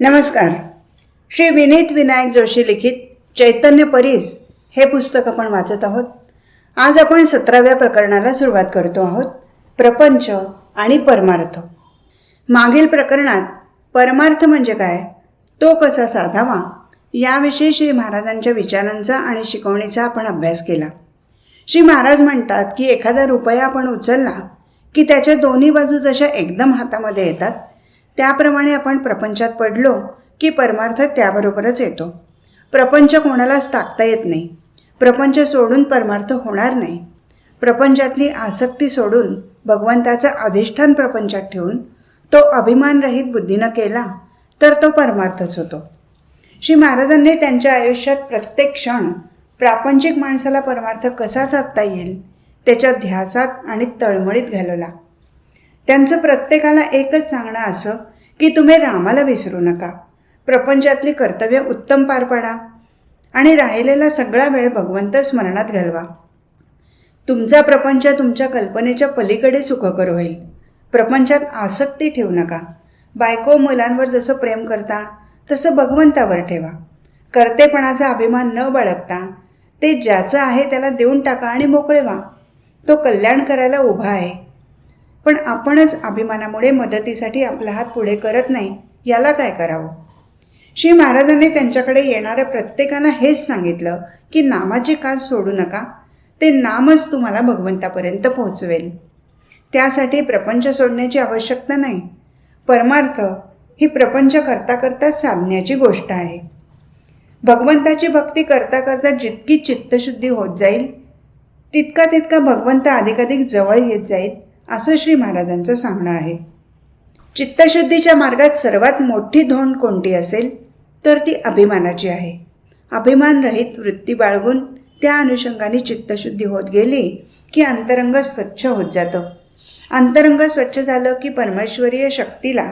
नमस्कार. श्री विनीत विनायक जोशी लिखित चैतन्य परीस हे पुस्तक आपण वाचत आहोत. आज आपण सतराव्या प्रकरणाला सुरुवात करतो आहोत. प्रपंच आणि परमार्थ. मागील प्रकरणात परमार्थ म्हणजे काय? तो कसा साधावा? याविषयी श्री महाराजांच्या विचारांचा आणि शिकवणीचा आपण अभ्यास केला. श्री महाराज म्हणतात की एखादा रुपया आपण उचलला की त्याच्या दोन्ही बाजू जशा एकदम हातामध्ये येतात त्याप्रमाणे आपण प्रपंचात पडलो की परमार्थ त्याबरोबरच येतो. प्रपंच कोणालाच टाकता येत नाही. प्रपंच सोडून परमार्थ होणार नाही. प्रपंचातली आसक्ती सोडून भगवंताचं अधिष्ठान प्रपंचात ठेवून तो अभिमानरहित बुद्धीनं केला तर तो परमार्थच होतो. श्री महाराजांनी त्यांच्या आयुष्यात प्रत्येक क्षण प्रापंचिक माणसाला परमार्थ कसा साधता येईल त्याच्या ध्यासात आणि तळमळीत घालवला. त्यांचं प्रत्येकाला एकच सांगणं असं की तुम्ही रामाला विसरू नका. प्रपंचातली कर्तव्य उत्तम पार पाडा आणि राहिलेला सगळा वेळ भगवंत स्मरणात घालवा. तुमचा प्रपंच तुमच्या कल्पनेच्या पलीकडे सुखकर होईल. प्रपंचात आसक्ती ठेवू नका. बायको मुलांवर जसं प्रेम करता तसं भगवंतावर ठेवा. कर्तेपणाचा अभिमान न बाळगता ते ज्याचं आहे त्याला देऊन टाका आणि मोकळे व्हा. तो कल्याण करायला उभा आहे. पण आपणच अभिमानामुळे मदतीसाठी आपला हात पुढे करत नाही याला काय करावं? श्री महाराजांनी त्यांच्याकडे येणाऱ्या प्रत्येकाला हेच सांगितलं की नामाची काज सोडू नका ते नामच तुम्हाला भगवंतापर्यंत पोहोचवेल. त्यासाठी प्रपंच सोडण्याची आवश्यकता नाही. परमार्थ ही प्रपंच करता करता साधण्याची गोष्ट आहे. भगवंताची भक्ती करता करता जितकी चित्तशुद्धी होत जाईल तितका तितका भगवंत अधिकाधिक जवळ येत जाईल असं श्री महाराजांचं सांगणं आहे. चित्तशुद्धीच्या मार्गात सर्वात मोठी धोंड कोणती असेल? तर ती अभिमानाची आहे. अभिमानरहित वृत्ती बाळगून त्या अनुषंगाने चित्तशुद्धी होत गेली की अंतरंग स्वच्छ होत जातं. अंतरंग स्वच्छ झालं की परमेश्वरीय शक्तीला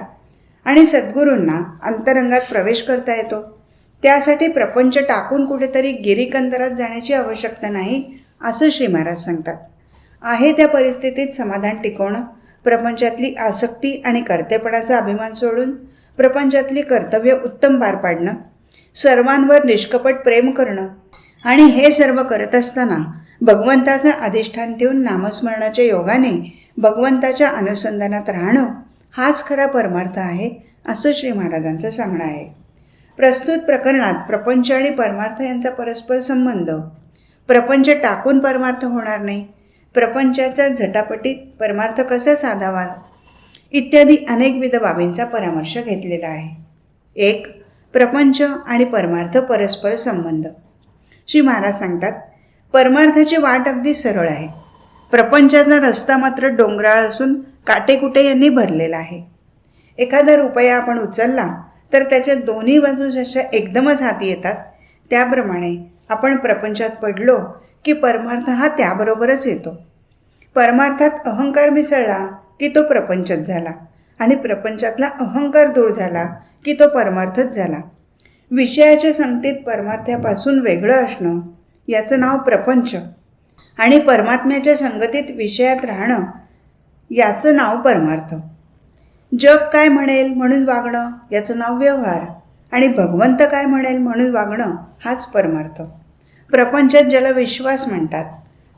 आणि सद्गुरूंना अंतरंगात प्रवेश करता येतो. त्यासाठी प्रपंच टाकून कुठेतरी गिरीकंदरात जाण्याची आवश्यकता नाही असं श्री महाराज सांगतात. आहे त्या परिस्थितीत समाधान टिकवणं प्रपंचातली आसक्ती आणि कर्तेपणाचा अभिमान सोडून प्रपंचातली कर्तव्य उत्तम पार पाडणं सर्वांवर निष्कपट प्रेम करणं आणि हे सर्व करत असताना भगवंताचं अधिष्ठान ठेवून नामस्मरणाच्या योगाने भगवंताच्या अनुसंधानात राहणं हाच खरा परमार्थ आहे असं श्री महाराजांचं सांगणं आहे. प्रस्तुत प्रकरणात प्रपंच आणि परमार्थ यांचा परस्पर संबंध. प्रपंच टाकून परमार्थ होणार नाही प्रपंचाच्या झटापटीत परमार्थ कसा साधावा? इत्यादी अनेकविध बाबींचा परामर्श घेतलेला आहे. एक प्रपंच आणि परमार्थ परस्पर संबंध. श्री महाराज सांगतात परमार्थाची वाट अगदी सरळ आहे. प्रपंचाचा रस्ता मात्र डोंगराळ असून काटेकुटे यांनी भरलेला आहे. एखादा रुपया आपण उचलला तर त्याच्या दोन्ही बाजूस अशा एकदमच हाती येतात त्याप्रमाणे आपण प्रपंचात पडलो की परमार्थ हा त्याबरोबरच येतो. परमार्थात अहंकार मिसळला की तो प्रपंचच झाला आणि प्रपंचातला अहंकार दूर झाला की तो परमार्थच झाला. विषयाच्या संगतीत परमार्थापासून वेगळं असणं याचं नाव प्रपंच आणि परमात्म्याच्या संगतीत विषयात राहणं याचं नाव परमार्थ. जग काय म्हणेल म्हणून वागणं याचं नाव व्यवहार. आणि भगवंत काय म्हणेल म्हणून वागणं हाच परमार्थ. प्रपंचात ज्याला विश्वास म्हणतात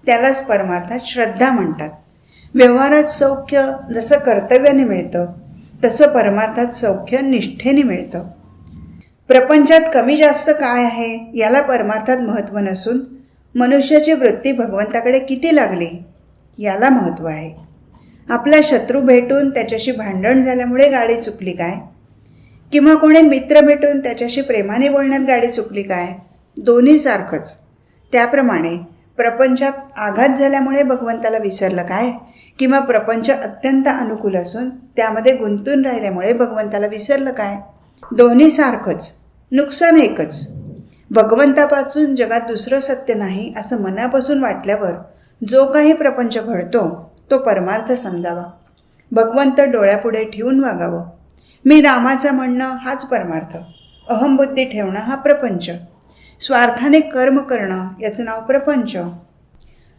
त्यालाच परमार्थात श्रद्धा म्हणतात. व्यवहारात सौख्य जसं कर्तव्याने मिळतं तसं परमार्थात सौख्य निष्ठेने मिळतं. प्रपंचात कमी जास्त काय आहे याला परमार्थात महत्त्व नसून मनुष्याची वृत्ती भगवंताकडे किती लागली याला महत्त्व आहे. आपला शत्रू भेटून त्याच्याशी भांडण झाल्यामुळे गाडी चुकली काय? किंवा कोणी मित्र भेटून त्याच्याशी प्रेमाने बोलण्यात गाडी चुकली काय? दोन्ही सारखंच. त्याप्रमाणे प्रपंचात आघात झाल्यामुळे भगवंताला विसरलं काय? किंवा प्रपंच अत्यंत अनुकूल असून त्यामध्ये गुंतून राहिल्यामुळे भगवंताला विसरलं काय? दोन्ही सारखंच. नुकसान एकच. भगवंतापासून जगात दुसरं सत्य नाही असं मनापासून वाटल्यावर जो काही प्रपंच घडतो तो परमार्थ समजावा. भगवंत डोळ्यापुढे ठेवून वागावं. मी रामाचं म्हणणं हाच परमार्थ. अहमबुद्धी ठेवणं हा प्रपंच. स्वार्थाने कर्म करणं याचं नाव प्रपंच.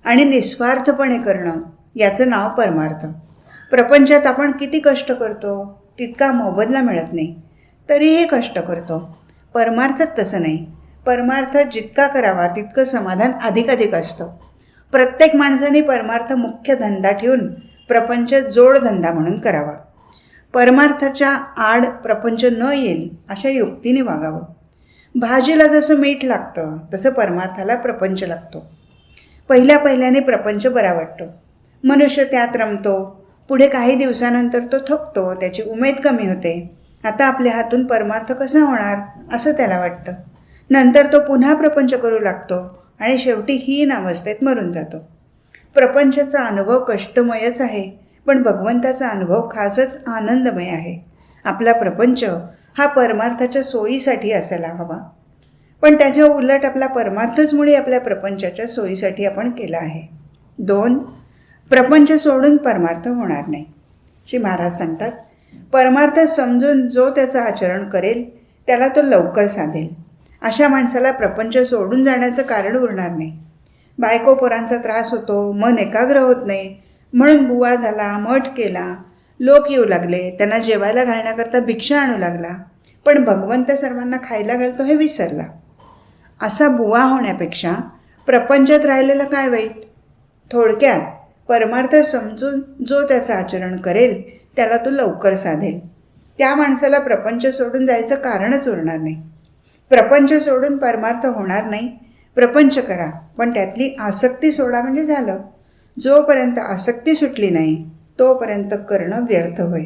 आणि निस्वार्थपणे करणं याचं नाव परमार्थ. प्रपंचात आपण किती कष्ट करतो तितका मोबदला मिळत नाही. तरीही कष्ट करतो. परमार्थात तसं नाही. परमार्थ जितका करावा तितकं समाधान अधिकाधिक असतं. प्रत्येक माणसाने परमार्थ मुख्य धंदा ठेवून प्रपंच जोडधंदा म्हणून करावा. परमार्थाच्या आड प्रपंच न येईल अशा युक्तीने वागावं. भाजीला जसं मीठ लागतं तसं परमार्थाला प्रपंच लागतो. पहिल्या पहिल्याने प्रपंच बरा वाटतो. मनुष्य त्यात रमतो पुढे काही दिवसानंतर तो थकतो त्याची उमेद कमी होते. आता आपल्या हातून परमार्थ कसा होणार असं त्याला वाटतं. नंतर तो पुन्हा प्रपंच करू लागतो आणि शेवटी हीन अवस्थेत मरून जातो. प्रपंचाचा अनुभव कष्टमयच आहे. पण भगवंताचा अनुभव खासच आनंदमय आहे. आपला प्रपंच हा परमार्थाच्या सोयीसाठी असायला हवा. पण त्याच्या उलट आपला परमार्थच मुळे आपल्या प्रपंचाच्या सोयीसाठी आपण केला आहे. दोन प्रपंच सोडून परमार्थ होणार नाही. श्री महाराज सांगतात परमार्थ समजून जो त्याचं आचरण करेल त्याला तो लवकर साधेल. अशा माणसाला प्रपंच सोडून जाण्याचं कारण उरणार नाही. बायको पोरांचा त्रास होतो मन एकाग्र होत नाही म्हणून बुवा झाला मठ केला. लोक येऊ लागले. त्यांना जेवायला घालण्याकरता भिक्षा आणू लागला. पण भगवंत सर्वांना खायला घालतो हे विसरला. असा बुवा होण्यापेक्षा प्रपंचात राहिलेलं काय वाईट? थोडक्यात परमार्थ समजून जो त्याचं आचरण करेल त्याला तो लवकर साधेल. त्या माणसाला प्रपंच सोडून जायचं कारणच उरणार नाही. प्रपंच सोडून परमार्थ होणार नाही. प्रपंच करा पण त्यातली आसक्ती सोडा म्हणजे झालं. जोपर्यंत आसक्ती सुटली नाही तोपर्यंत करणं व्यर्थ होय.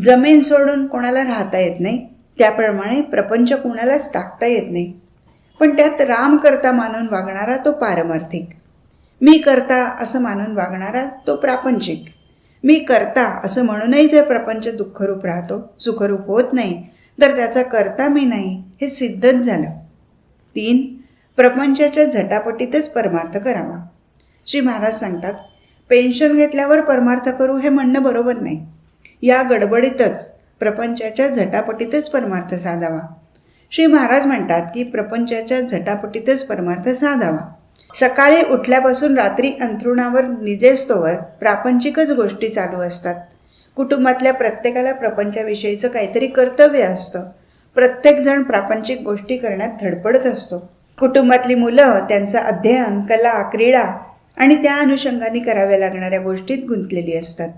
जमीन सोडून कोणाला राहता येत नाही त्याप्रमाणे प्रपंच कोणालाच टाकता येत नाही. पण त्यात राम करता मानून वागणारा तो पारमार्थिक. मी करता असं मानून वागणारा तो प्रापंचिक. मी करता असं म्हणूनही जर प्रपंच दुःखरूप राहतो सुखरूप होत नाही तर त्याचा करता मी नाही हे सिद्धच झालं. तीन प्रपंचाच्या झटापटीतच परमार्थ करावा. श्री महाराज सांगतात पेन्शन घेतल्यावर परमार्थ करू हे म्हणणं बरोबर नाही. या गडबडीतच प्रपंचाच्या झटापटीतच परमार्थ साधावा. श्री महाराज म्हणतात की प्रपंचाच्या झटापटीतच परमार्थ साधावा. सकाळी उठल्यापासून रात्री अंथरुणावर निजेस्तोवर प्रापंचिकच गोष्टी चालू असतात. कुटुंबातल्या प्रत्येकाला प्रपंचाविषयीचं काहीतरी कर्तव्य असतं. प्रत्येकजण प्रापंचिक गोष्टी करण्यात धडपडत असतो. कुटुंबातली मुलं त्यांचं अध्ययन कला क्रीडा आणि त्या अनुषंगाने कराव्या लागणाऱ्या गोष्टीत गुंतलेली असतात.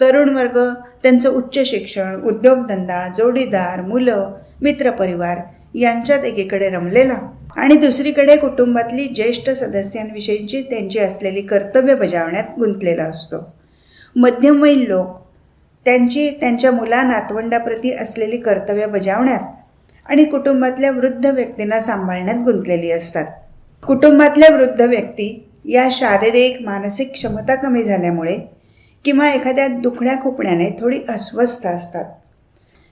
तरुण वर्ग त्यांचं उच्च शिक्षण उद्योगधंदा जोडीदार मुलं मित्रपरिवार यांच्यात एकीकडे रमलेला आणि दुसरीकडे कुटुंबातली ज्येष्ठ सदस्यांविषयीची त्यांची असलेली कर्तव्य बजावण्यात गुंतलेला असतो. मध्यमवयीन लोक त्यांची त्यांच्या मुला नातवंडाप्रती असलेली कर्तव्य बजावण्यात आणि कुटुंबातल्या वृद्ध व्यक्तींना सांभाळण्यात गुंतलेली असतात. कुटुंबातल्या वृद्ध व्यक्ती या शारीरिक मानसिक क्षमता कमी झाल्यामुळे किंवा एखाद्या दुखण्या खुपण्याने थोडी अस्वस्थ असतात.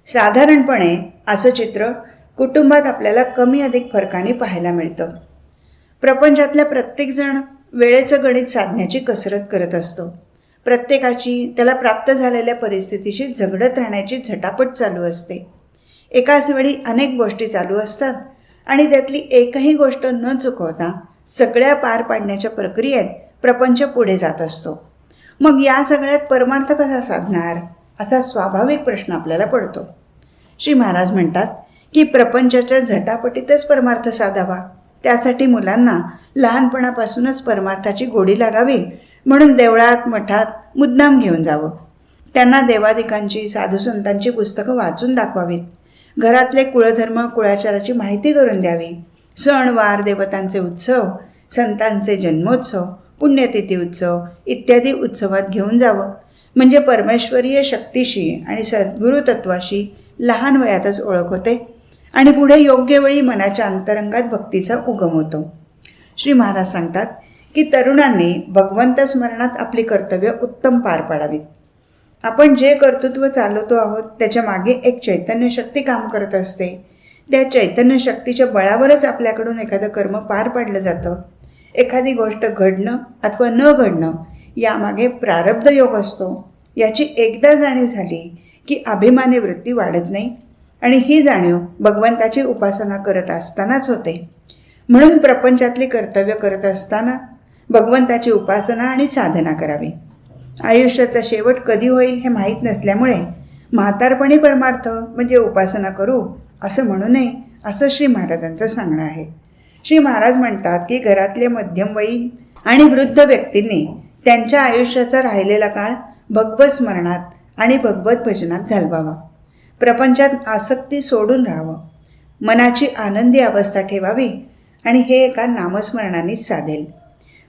साधारणपणे असं चित्र कुटुंबात आपल्याला कमी अधिक फरकाने पाहायला मिळतं. प्रपंचातल्या प्रत्येकजण वेळेचं गणित साधण्याची कसरत करत असतो. प्रत्येकाची त्याला प्राप्त झालेल्या परिस्थितीशी झगडत राहण्याची झटापट चालू असते. एकाच वेळी अनेक गोष्टी चालू असतात आणि त्यातली एकही गोष्ट न चुकवता सगळ्या पार पाडण्याच्या प्रक्रियेत प्रपंच पुढे जात असतो. मग या सगळ्यात परमार्थ कसा साधणार? असा स्वाभाविक प्रश्न आपल्याला पडतो. श्री महाराज म्हणतात की प्रपंचाच्या झटापटीतच परमार्थ साधावा. त्यासाठी मुलांना लहानपणापासूनच परमार्थाची गोडी लागावी म्हणून देवळात मठात मुद्दाम घेऊन जावं. त्यांना देवादिकांची साधूसंतांची पुस्तकं वाचून दाखवावीत. घरातले कुळधर्म कुळाचाराची माहिती करून द्यावी. सणवार देवतांचे उत्सव संतांचे जन्मोत्सव पुण्यतिथी उत्सव इत्यादी उत्सवात घेऊन जावं. म्हणजे परमेश्वरीय शक्तीशी आणि सद्गुरुतत्वाशी लहान वयातच ओळख होते आणि पुढे योग्य वेळी मनाच्या अंतरंगात भक्तीचा उगम होतो. श्री महाराज सांगतात की तरुणांनी भगवंत स्मरणात आपली कर्तव्य उत्तम पार पाडावीत. आपण जे कर्तृत्व चालवतो आहोत त्याच्यामागे एक चैतन्य शक्ती काम करत असते. त्या चैतन्य शक्तीच्या बळावरच आपल्याकडून एखादं कर्म पार पाडलं जातं. एखादी गोष्ट घडणं अथवा न घडणं यामागे प्रारब्ध योग असतो. याची एकदा जाणीव झाली की अभिमानी वृत्ती वाढत नाही आणि ही जाणीव भगवंताची उपासना करत असतानाच होते. म्हणून प्रपंचातली कर्तव्य करत असताना भगवंताची उपासना आणि साधना करावी. आयुष्याचा शेवट कधी होईल हे माहीत नसल्यामुळे म्हातारपणी परमार्थ म्हणजे उपासना करू असं म्हणू नये असं श्री महाराजांचं सांगणं आहे. श्री महाराज म्हणतात की घरातले मध्यमवयीन आणि वृद्ध व्यक्तींनी त्यांच्या आयुष्याचा राहिलेला काळ भगवत स्मरणात आणि भगवत भजनात घालवावा. प्रपंचात आसक्ती सोडून राहावं. मनाची आनंदी अवस्था ठेवावी आणि हे एका नामस्मरणानेच साधेल.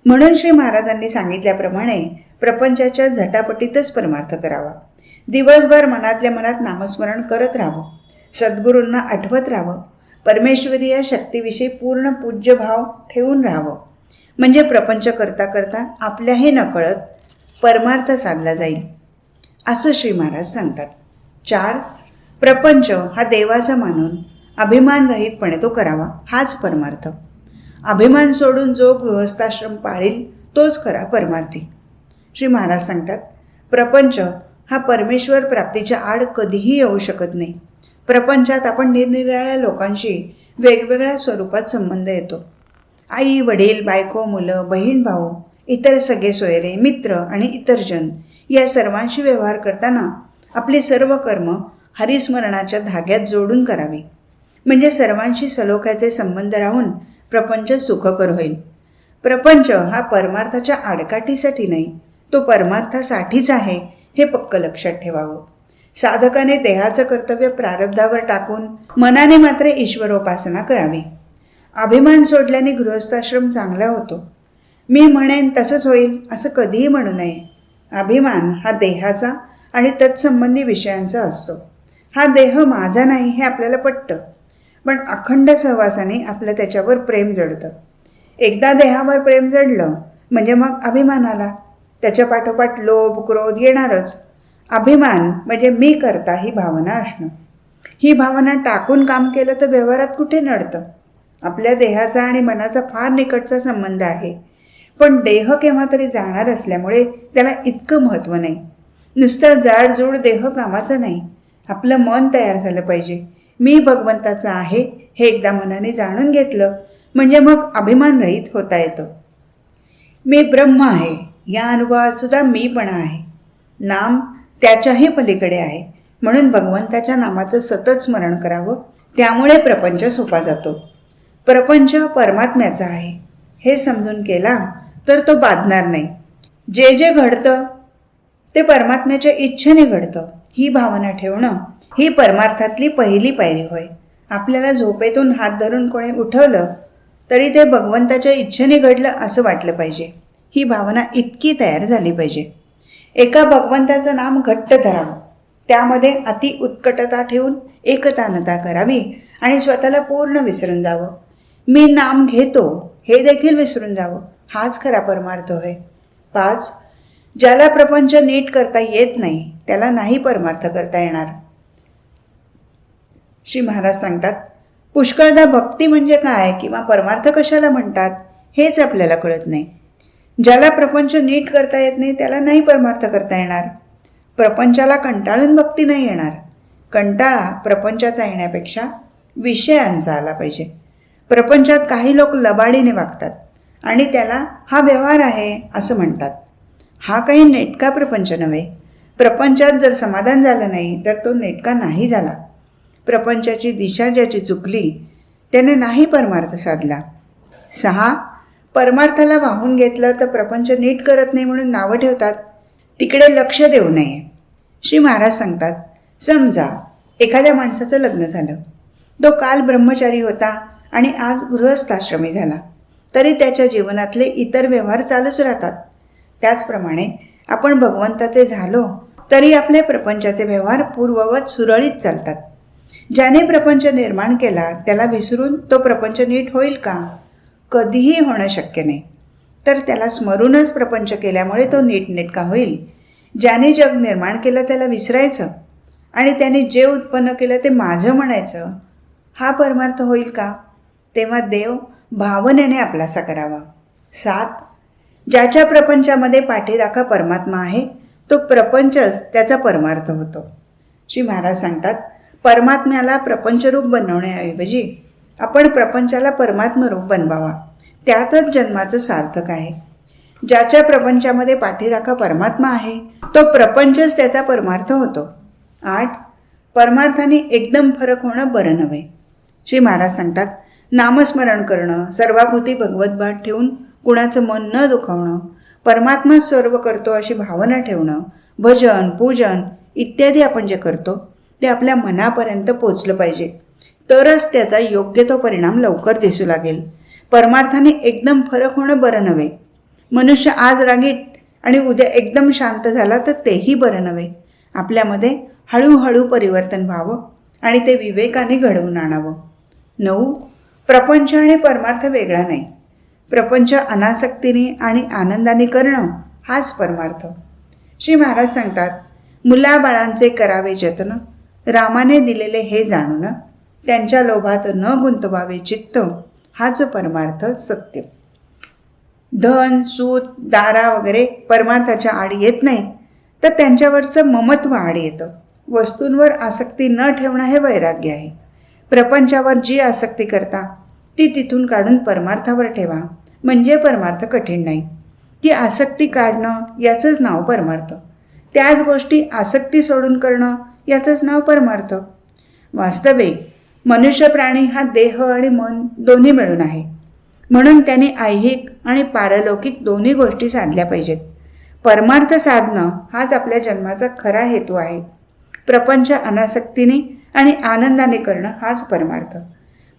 म्हणून श्री महाराजांनी सांगितल्याप्रमाणे प्रपंचाच्या झटापटीतच परमार्थ करावा. दिवसभर मनातल्या मनात नामस्मरण करत राहावं. सद्गुरूंना आठवत राहावं. परमेश्वरी या शक्तीविषयी पूर्ण पूज्यभाव ठेवून राहावं. म्हणजे प्रपंच करता करता आपल्याही नकळत परमार्थ साधला जाईल. असं श्री महाराज सांगतात. चार प्रपंच हा देवाचा मानून अभिमानरहितपणे तो करावा. हाच परमार्थ. अभिमान सोडून जो गृहस्थाश्रम पाळील तोच खरा परमार्थी. श्री महाराज सांगतात प्रपंच हा परमेश्वर प्राप्तीच्या आड कधीही येऊ शकत नाही. प्रपंचात आपण निरनिराळ्या लोकांशी वेगवेगळ्या स्वरूपात संबंध येतो. आई वडील बायको मुलं बहीण भाऊ इतर सगळे सोयरे मित्र आणि इतर जन या सर्वांशी व्यवहार करताना आपली सर्व कर्म हरिस्मरणाच्या धाग्यात जोडून करावी. म्हणजे सर्वांशी सलोख्याचे संबंध राहून प्रपंच सुखकर होईल. प्रपंच हा परमार्थाच्या आडकाठीसाठी नाही तो परमार्थासाठीच आहे हे पक्क लक्षात ठेवावं. साधकाने देहाचं कर्तव्य प्रारब्धावर टाकून मनाने मात्र ईश्वरोपासना करावी. अभिमान सोडल्याने गृहस्थाश्रम चांगला होतो. मी म्हणेन तसंच होईल असं कधीही म्हणू नये. अभिमान हा देहाचा आणि तत्संबंधी विषयांचा असतो. हा देह माझा नाही हे आपल्याला पटतं. पण अखंड सहवासाने आपलं त्याच्यावर प्रेम जडतं. एकदा देहावर प्रेम जडलं म्हणजे मग अभिमान आला त्याच्या पाठोपाठ लोभ क्रोध येणारच. अभिमान म्हणजे मी करता ही भावना असणं. ही भावना टाकून काम केलं तर व्यवहारात कुठे नडतं? आपल्या देहाचा आणि मनाचा फार निकटचा संबंध आहे. पण देह केव्हा तरी जाणार असल्यामुळे त्याला इतकं महत्त्व नाही. नुसतं जाडजूड देह कामाचा नाही. आपलं मन तयार झालं पाहिजे. मी भगवंताचं आहे हे एकदा मनाने जाणून घेतलं म्हणजे मग अभिमान रहित होता येतं. मी ब्रह्म आहे. या अनुभवात सुद्धा मीपणा आहे. नाम त्याच्याही पलीकडे आहे. म्हणून भगवंताच्या नामाचं सतत स्मरण करावं. त्यामुळे प्रपंच सोपा जातो. प्रपंच परमात्म्याचा आहे. हे समजून केला तर तो बाधणार नाही. जे जे घडतं ते परमात्म्याच्या इच्छेने घडतं. ही भावना ठेवणं ही परमार्थातली पहिली पायरी होय. आपल्याला झोपेतून हात धरून कोणी उठवलं तरी ते भगवंताच्या इच्छेने घडलं असं वाटलं पाहिजे. ही भावना इतकी तयार झाली पाहिजे. एका भगवंताचं नाम घट्ट धरावं. त्यामध्ये अति उत्कटता ठेवून एकतानता करावी आणि स्वतःला पूर्ण विसरून जावं. मी नाम घेतो हे देखील विसरून जावं. हाच खरा परमार्थ होय. पाच ज्याला प्रपंच नीट करता येत नाही त्याला नाही परमार्थ करता येणार. श्री महाराज सांगतात पुष्कळदा भक्ती म्हणजे काय किंवा परमार्थ कशाला म्हणतात हेच आपल्याला कळत नाही. ज्याला प्रपंच नीट करता येत नाही त्याला नाही परमार्थ करता येणार. प्रपंचाला कंटाळून भक्ती नाही येणार. कंटाळा प्रपंचाचा येण्यापेक्षा विषयांचा आला पाहिजे. प्रपंचात काही लोक लबाडीने वागतात आणि त्याला हा व्यवहार आहे असं म्हणतात. हा काही नेटका प्रपंच नव्हे. प्रपंचात जर समाधान झालं नाही तर तो नेटका नाही झाला. प्रपंचाची दिशा ज्याची चुकली त्याने नाही परमार्थ साधला. सहा परमार्थाला वाहून घेतलं तर प्रपंच नीट करत नाही म्हणून नावं ठेवतात. तिकडे लक्ष देऊ नये. श्री महाराज सांगतात समजा एखाद्या माणसाचं लग्न झालं. तो काल ब्रह्मचारी होता आणि आज गृहस्थाश्रमी झाला. तरी त्याच्या जीवनातले इतर व्यवहार चालूच राहतात. त्याचप्रमाणे आपण भगवंताचे झालो तरी आपले प्रपंचाचे व्यवहार पूर्ववत सुरळीत चालतात. ज्याने प्रपंच निर्माण केला त्याला विसरून तो प्रपंच नीट होईल का? कधीही होणं शक्य नाही. तर त्याला स्मरूनच प्रपंच केल्यामुळे तो नीटनेटका होईल. ज्याने जग निर्माण केलं त्याला विसरायचं आणि त्याने जे उत्पन्न केलं ते माझं म्हणायचं हा परमार्थ होईल का? तेव्हा देव भावनेने आपलासा करावा. सात ज्याच्या प्रपंचामध्ये पाठीराखा परमात्मा आहे तो प्रपंचच त्याचा परमार्थ होतो. श्री महाराज सांगतात परमात्म्याला प्रपंचरूप बनवण्याऐवजी आपण प्रपंचाला परमात्मरूप बनवावा. त्यातच जन्माचं सार्थक आहे. ज्याच्या प्रपंचामध्ये पाठीराखा परमात्मा आहे तो प्रपंचच त्याचा परमार्थ होतो. आठ परमार्थाने एकदम फरक होणं बरं नव्हे. श्री महाराज सांगतात नामस्मरण करणं सर्वाभूती भगवतभात ठेवून कुणाचं मन न दुखावणं परमात्मा सर्व करतो अशी भावना ठेवणं भजन पूजन इत्यादी आपण जे करतो ते आपल्या मनापर्यंत पोचलं पाहिजे. तरच त्याचा योग्य तो परिणाम लवकर दिसू लागेल. परमार्थाने एकदम फरक होणं बरं नव्हे. मनुष्य आज रागीट आणि उद्या एकदम शांत झाला तर तेही बरं नव्हे. आपल्यामध्ये हळूहळू परिवर्तन व्हावं आणि ते विवेकाने घडवून आणावं. नऊ प्रपंच आणि परमार्थ वेगळा नाही. प्रपंच अनासक्तीने आणि आनंदाने करणं हाच परमार्थ. श्री महाराज सांगतात मुलाबाळांचे करावे जतन रामाने दिलेले हे जाणून त्यांच्या लोभात न गुंतवावे चित्त हाच परमार्थ सत्य. धन सूत दारा वगैरे परमार्थाच्या आड येत नाही तर त्यांच्यावरचं ममत्व आड येतं. वस्तूंवर आसक्ती न ठेवणं हे वैराग्य आहे. प्रपंचावर जी आसक्ती करता ती तिथून काढून परमार्थावर ठेवा. म्हणजे परमार्थ कठीण नाही. ती आसक्ती काढणं याचंच नाव परमार्थ. त्याच गोष्टी आसक्ती सोडून करणं याचंच नाव परमार्थ. वास्तविक मनुष्य प्राणी हा देह आणि मन दोन्ही मिळून आहे. म्हणून त्याने ऐहिक आणि पारलौकिक दोन्ही गोष्टी साधल्या पाहिजेत. परमार्थ साधणं हाच आपल्या जन्माचा खरा हेतू आहे. प्रपंच अनासक्तीने आणि आनंदाने करणं हाच परमार्थ.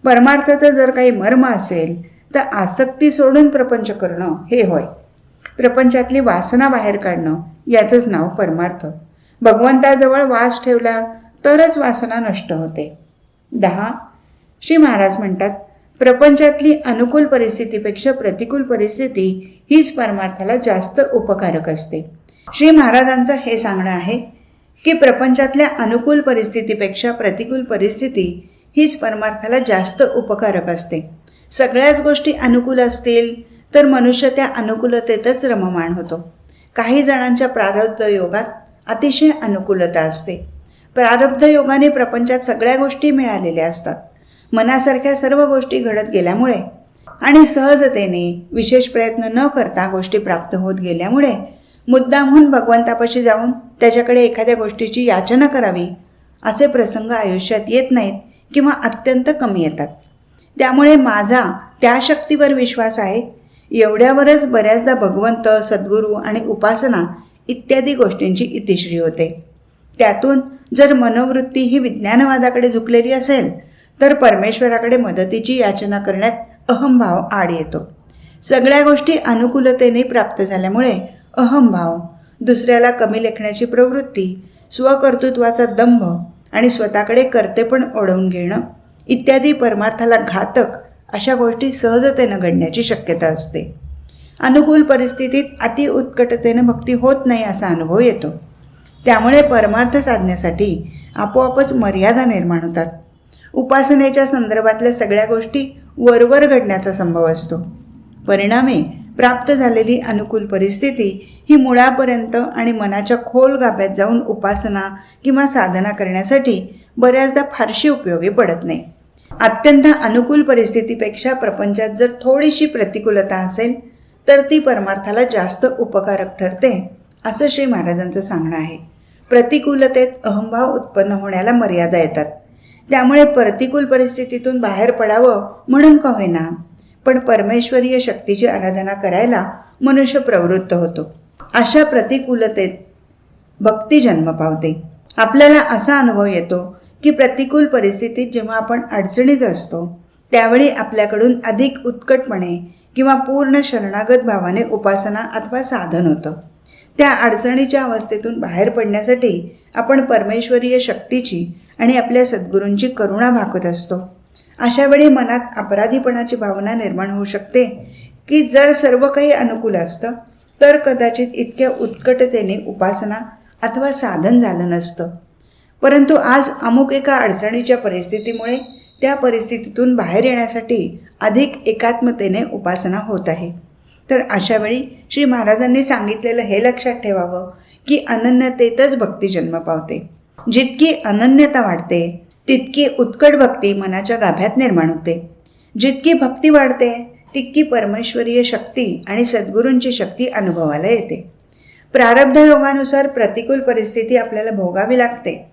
परमार्थाचं जर काही मर्म असेल तर आसक्ती सोडून प्रपंच करणं हे होय. प्रपंचातली वासना बाहेर काढणं याचंच नाव परमार्थ. भगवंताजवळ वास ठेवला तरच वासना नष्ट होते. दहा. श्री महाराज म्हणतात प्रपंचातली अनुकूल परिस्थितीपेक्षा प्रतिकूल परिस्थिती हीच परमार्थाला जास्त उपकारक असते. श्री महाराजांचं हे सांगणं आहे की प्रपंचातल्या अनुकूल परिस्थितीपेक्षा प्रतिकूल परिस्थिती हीच परमार्थाला जास्त उपकारक असते. सगळ्याच गोष्टी अनुकूल असतील तर मनुष्य त्या अनुकूलतेतच रममाण होतो. काही जणांच्या प्रारब्ध योगात अतिशय अनुकूलता असते. प्रारब्ध योगाने प्रपंचात सगळ्या गोष्टी मिळालेल्या असतात. मनासारख्या सर्व गोष्टी घडत गेल्यामुळे आणि सहजतेने विशेष प्रयत्न न करता गोष्टी प्राप्त होत गेल्यामुळे मुद्दामहून भगवंतापाशी जाऊन त्याच्याकडे एखाद्या गोष्टीची याचना करावी असे प्रसंग आयुष्यात येत नाहीत किंवा अत्यंत कमी येतात. त्यामुळे माझा त्या शक्तीवर विश्वास आहे. एवढ्यावरच बऱ्याचदा भगवंत सद्गुरू आणि उपासना इत्यादी गोष्टींची इतिश्री होते. त्यातून जर मनोवृत्ती ही विज्ञानवादाकडे झुकलेली असेल तर परमेश्वराकडे मदतीची याचना करण्यात अहमभाव आड येतो. सगळ्या गोष्टी अनुकूलतेने प्राप्त झाल्यामुळे अहमभाव दुसऱ्याला कमी लेखण्याची प्रवृत्ती स्वकर्तृत्वाचा दंभ आणि स्वतःकडे कर्तेपण ओढवून घेणं इत्यादी परमार्थाला घातक अशा गोष्टी सहजतेनं घडण्याची शक्यता असते. अनुकूल परिस्थितीत अति उत्कटतेनं भक्ती होत नाही असा अनुभव येतो. त्यामुळे परमार्थ साधण्यासाठी आपोआपच मर्यादा निर्माण होतात. उपासनेच्या संदर्भातल्या सगळ्या गोष्टी वरवर घडण्याचा संभव असतो. परिणामी प्राप्त झालेली अनुकूल परिस्थिती ही मुळापर्यंत आणि मनाच्या खोल गाभ्यात जाऊन उपासना किंवा साधना करण्यासाठी बऱ्याचदा फारशी उपयोगी पडत नाही. अत्यंत अनुकूल परिस्थितीपेक्षा प्रपंचात जर थोडीशी प्रतिकूलता असेल तर ती परमार्थाला जास्त उपकारक ठरते असं श्री महाराजांचं सांगणं आहे. प्रतिकूलतेत अहंभाव उत्पन्न होण्याला मर्यादा येतात. त्यामुळे प्रतिकूल परिस्थितीतून बाहेर पडावं म्हणून का होईना पण परमेश्वरीय शक्तीची आराधना करायला मनुष्य प्रवृत्त होतो. अशा प्रतिकूलतेत भक्ती जन्म पावते. आपल्याला असा अनुभव येतो की प्रतिकूल परिस्थितीत जेव्हा आपण अडचणीत असतो त्यावेळी आपल्याकडून अधिक उत्कटपणे किंवा पूर्ण शरणागत भावाने उपासना अथवा साधन होतं. त्या अडचणीच्या अवस्थेतून बाहेर पडण्यासाठी आपण परमेश्वरीय शक्तीची आणि आपल्या सद्गुरूंची करुणा भागत असतो. अशावेळी मनात अपराधीपणाची भावना निर्माण होऊ शकते की जर सर्व काही अनुकूल असतं तर कदाचित इतक्या उत्कटतेने उपासना अथवा साधन झालं नसतं. परंतु आज अमुक एका अडचणीच्या परिस्थितीमुळे त्या परिस्थितीतून बाहेर येण्यासाठी अधिक एकात्मतेने उपासना होत आहे. तर अशावेळी श्री महाराजांनी सांगितलेलं हे लक्षात ठेवावं की अनन्यतेतच भक्ती जन्म पावते. जितकी अनन्यता वाढते तितकी उत्कट भक्ती मनाच्या गाभ्यात निर्माण होते. जितकी भक्ती वाढते तितकी परमेश्वरीय शक्ती आणि सद्गुरूंची शक्ती अनुभवाला येते. प्रारब्ध योगानुसार प्रतिकूल परिस्थिती आपल्याला भोगावी लागते.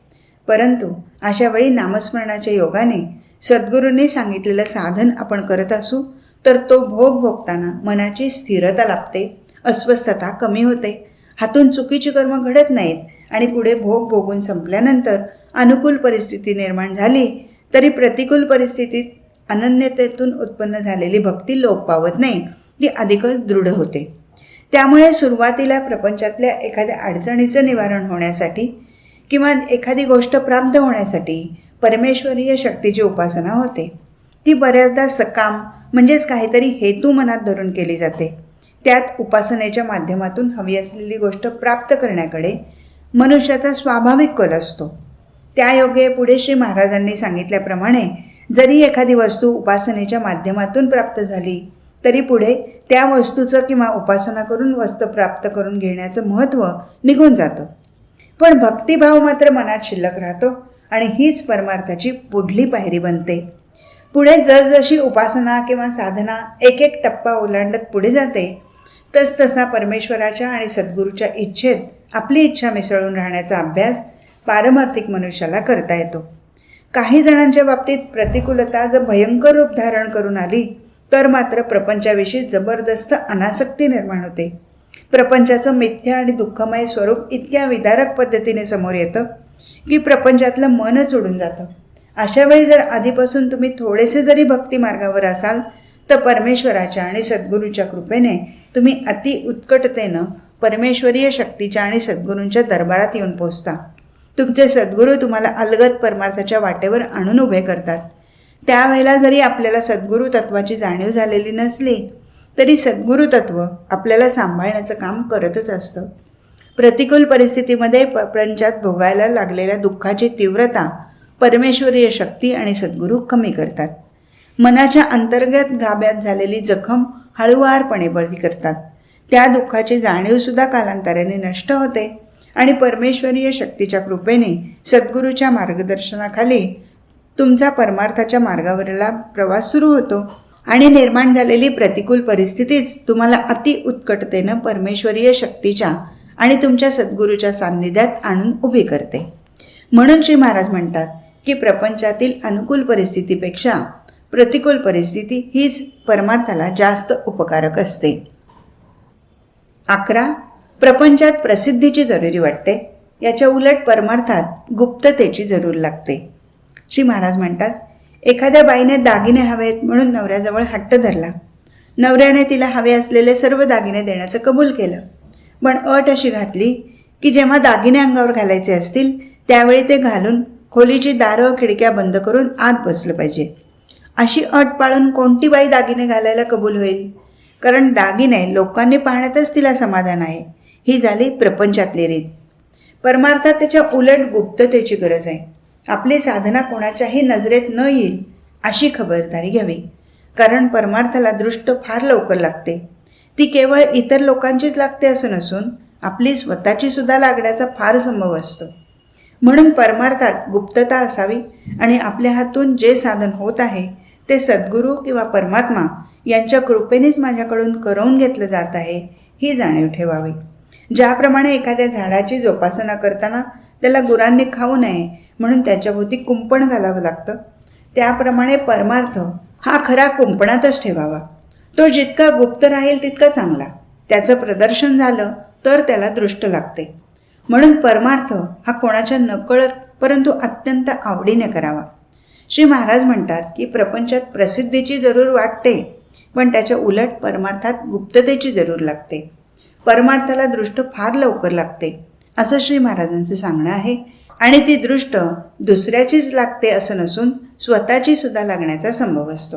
परंतु अशा वेळी नामस्मरणाच्या योगाने सद्गुरूंनी सांगितलेलं साधन आपण करत असू तर तो भोग भोगताना मनाची स्थिरता लाभते अस्वस्थता कमी होते. हातून चुकीची कर्म घडत नाहीत आणि पुढे भोग भोगून संपल्यानंतर अनुकूल परिस्थिती निर्माण झाली तरी प्रतिकूल परिस्थितीत अनन्यतेतून उत्पन्न झालेली भक्ती लोप पावत नाही ती अधिकच दृढ होते. त्यामुळे सुरुवातीला प्रपंचातल्या एखाद्या अडचणीचं निवारण होण्यासाठी किंवा एखादी गोष्ट प्राप्त होण्यासाठी परमेश्वरीय शक्तीची उपासना होते. ती बऱ्याचदा सकाम म्हणजेच काहीतरी हेतू मनात धरून केली जाते. त्यात उपासनेच्या माध्यमातून हवी असलेली गोष्ट प्राप्त करण्याकडे मनुष्याचा स्वाभाविक कल असतो. त्यायोगे पुढे श्री महाराजांनी सांगितल्याप्रमाणे जरी एखादी वस्तू उपासनेच्या माध्यमातून प्राप्त झाली तरी पुढे त्या वस्तूचं किंवा उपासना करून वस्तू प्राप्त करून घेण्याचं महत्त्व निघून जातं. पण भक्तिभाव मात्र मनात शिल्लक राहतो आणि हीच परमार्थाची पुढली पायरी बनते. पुढे जसजशी उपासना किंवा साधना एक एक टप्पा ओलांडत पुढे जाते तसतसा परमेश्वराच्या आणि सद्गुरूच्या इच्छेत आपली इच्छा मिसळून राहण्याचा अभ्यास पारमार्थिक मनुष्याला करता येतो. काही जणांच्या बाबतीत प्रतिकूलता जर भयंकर रूप धारण करून आली तर मात्र प्रपंचाविषयी जबरदस्त अनासक्ती निर्माण होते. प्रपंचाचं मिथ्या आणि दुःखमय स्वरूप इतक्या विदारक पद्धतीने समोर येतं की प्रपंचातलं मनच उडून जातं. अशा वेळी जर आधीपासून तुम्ही थोडेसे जरी भक्ती मार्गावर असाल तर परमेश्वराच्या आणि सद्गुरूच्या कृपेने तुम्ही अति उत्कटतेनं परमेश्वरीय शक्तीच्या आणि सद्गुरूंच्या दरबारात येऊन पोचता तुमचे सद्गुरू तुम्हाला अलगद परमार्थाच्या वाटेवर आणून उभे करतात. त्यावेळेला जरी आपल्याला सद्गुरू तत्वाची जाणीव झालेली नसली तरी सद्गुरू तत्व आपल्याला सांभाळण्याचं काम करतच असतं. प्रतिकूल परिस्थितीमध्ये प्रपंचात भोगायला लागलेल्या दुःखाची तीव्रता परमेश्वरीय शक्ती आणि सद्गुरू कमी करतात. मनाच्या अंतर्गत गाभ्यात झालेली जखम हळुवारपणे बळी करतात. त्या दुःखाची जाणीवसुद्धा कालांतराने नष्ट होते आणि परमेश्वरीय शक्तीच्या कृपेने सद्गुरूच्या मार्गदर्शनाखाली तुमचा परमार्थाच्या मार्गावरला प्रवास सुरू होतो आणि निर्माण झालेली प्रतिकूल परिस्थितीच तुम्हाला अति उत्कटतेनं परमेश्वरीय शक्तीच्या आणि तुमच्या सद्गुरूच्या सान्निध्यात आणून उभी करते. म्हणून श्री महाराज म्हणतात की प्रपंचातील अनुकूल परिस्थितीपेक्षा प्रतिकूल परिस्थिती हीच परमार्थाला जास्त उपकारक असते. अकरा. प्रपंचात प्रसिद्धीची जरुरी वाटते. याच्या उलट परमार्थात गुप्ततेची जरूर लागते. श्री महाराज म्हणतात एखाद्या बाईने दागिने हवेत म्हणून नवऱ्याजवळ हट्ट धरला. नवऱ्याने तिला हवे असलेले सर्व दागिने देण्याचं कबूल केलं. पण अट अशी घातली की जेव्हा दागिने अंगावर घालायचे असतील त्यावेळी ते घालून खोलीची दारं खिडक्या बंद करून आत बसलं पाहिजे. अशी अट पाळून कोणती बाई दागिने घालायला कबूल होईल? कारण दागिने लोकांनी पाहण्यातच तिला समाधान आहे. ही झाली प्रपंचातली रीत. परमार्थात त्याच्या उलट गुप्ततेची गरज आहे. आपली साधना कोणाच्याही नजरेत न येईल अशी खबरदारी घ्यावी. कारण परमार्थाला दृष्ट फार लवकर लागते. ती केवळ इतर लोकांचीच लागते असं नसून आपली स्वतःची सुद्धा लागण्याचा फार संभव असतो. म्हणून परमार्थात गुप्तता असावी आणि आपल्या हातून जे साधन होत आहे ते सद्गुरू किंवा परमात्मा यांच्या कृपेनेच माझ्याकडून करवून घेतलं जात आहे ही जाणीव ठेवावी. ज्याप्रमाणे एखाद्या झाडाची जोपासना करताना त्याला गुरांनी खाऊ नये म्हणून त्याच्याभोवती कुंपण घालावं लागतं त्याप्रमाणे परमार्थ हा खरा कुंपणातच ठेवावा. तो जितका गुप्त राहील तितका चांगला. त्याचं प्रदर्शन झालं तर त्याला दृष्ट लागते. म्हणून परमार्थ हा कोणाच्या नकळत परंतु अत्यंत आवडीने करावा. श्री महाराज म्हणतात की प्रपंचात प्रसिद्धीची जरूर वाटते पण त्याच्या उलट परमार्थात गुप्ततेची जरूर लागते. परमार्थाला दृष्ट फार लवकर लागते असं श्री महाराजांचं सांगणं आहे. आणि ती दृष्ट दुसऱ्याचीच लागते असं नसून स्वतःची सुद्धा लागण्याचा संभव असतो.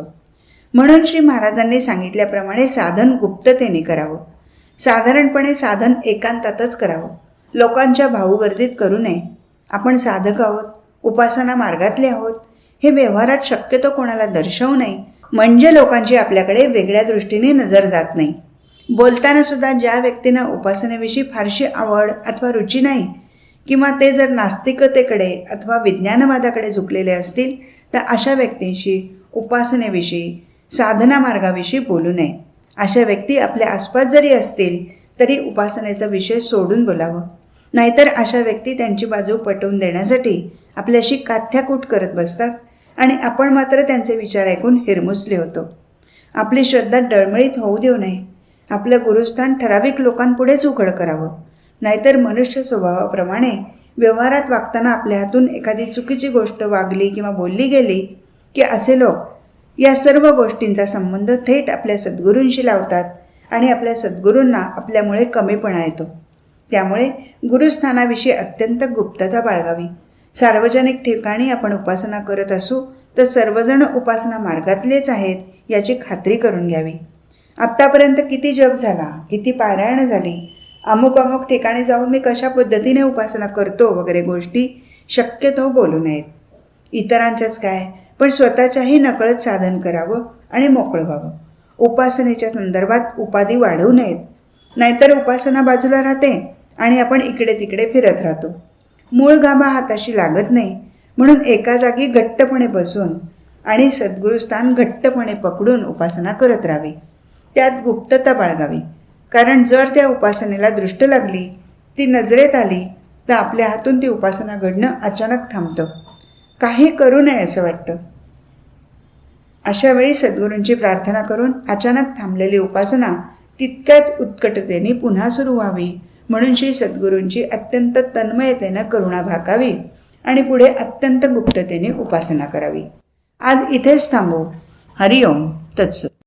म्हणून श्री महाराजांनी सांगितल्याप्रमाणे साधन गुप्ततेने करावं. साधारणपणे साधन एकांतातच करावं. लोकांच्या भाऊगर्दीत करू नये. आपण साधक आहोत उपासना मार्गातले आहोत. हे व्यवहारात शक्यतो कोणाला दर्शवू नये. म्हणजे लोकांची आपल्याकडे वेगळ्या दृष्टीने नजर जात नाही. बोलताना सुद्धा ज्या व्यक्तींना उपासनेविषयी फारशी आवड अथवा रुची नाही किंवा ते जर नास्तिकतेकडे अथवा विज्ञानवादाकडे झुकलेले असतील तर अशा व्यक्तींशी उपासनेविषयी साधना मार्गाविषयी बोलू नये. अशा व्यक्ती आपल्या आसपास जरी असतील तरी उपासनेचा विषय सोडून बोलावं. नाहीतर अशा व्यक्ती त्यांची बाजू पटवून देण्यासाठी आपल्याशी काथ्याकूट करत बसतात आणि आपण मात्र त्यांचे विचार ऐकून हिरमुसले होतो. आपली श्रद्धा डळमळीत होऊ देऊ नये. आपलं गुरुस्थान ठराविक लोकांपुढेच उघड करावं. नाहीतर मनुष्य स्वभावाप्रमाणे व्यवहारात वागताना आपल्या हातून एखादी चुकीची गोष्ट वागली किंवा बोलली गेली की असे लोक या सर्व गोष्टींचा संबंध थेट आपल्या सद्गुरूंशी लावतात आणि आपल्या सद्गुरूंना आपल्यामुळे कमीपणा येतो. त्यामुळे गुरुस्थानाविषयी अत्यंत गुप्तता बाळगावी. सार्वजनिक ठिकाणी आपण उपासना करत असू तर सर्वजण उपासना मार्गातलेच आहेत याची खात्री करून घ्यावी. आत्तापर्यंत किती जप झाला किती पारायण झाली अमुक अमुक ठिकाणी जाऊन मी कशा पद्धतीने उपासना करतो वगैरे गोष्टी शक्यतो बोलू नयेत. इतरांच्याच काय पण स्वतःच्याही नकळत साधन करावं आणि मोकळं व्हावं. उपासनेच्या संदर्भात उपाधी वाढवू नयेत. नाहीतर उपासना बाजूला राहते आणि आपण इकडे तिकडे फिरत राहतो. मूळ गाभा हाताशी लागत नाही. म्हणून एका जागी घट्टपणे बसून आणि सद्गुरुस्थान घट्टपणे पकडून उपासना करत राहावी. त्यात गुप्तता बाळगावी. कारण जर त्या उपासनेला दृष्ट लागली ती नजरेत आली तर आपल्या हातून ती उपासना घडणं अचानक थांबतं. काही करू नये असं वाटतं. अशा वेळी सद्गुरूंची प्रार्थना करून अचानक थांबलेली उपासना तितक्याच उत्कटतेने पुन्हा सुरू व्हावी. म्हणून श्री सद्गुरूंची अत्यंत तन्मयतेनं करुणा भाकावी आणि पुढे अत्यंत गुप्ततेने उपासना करावी. आज इथेच थांबू. हरिओम. तत्स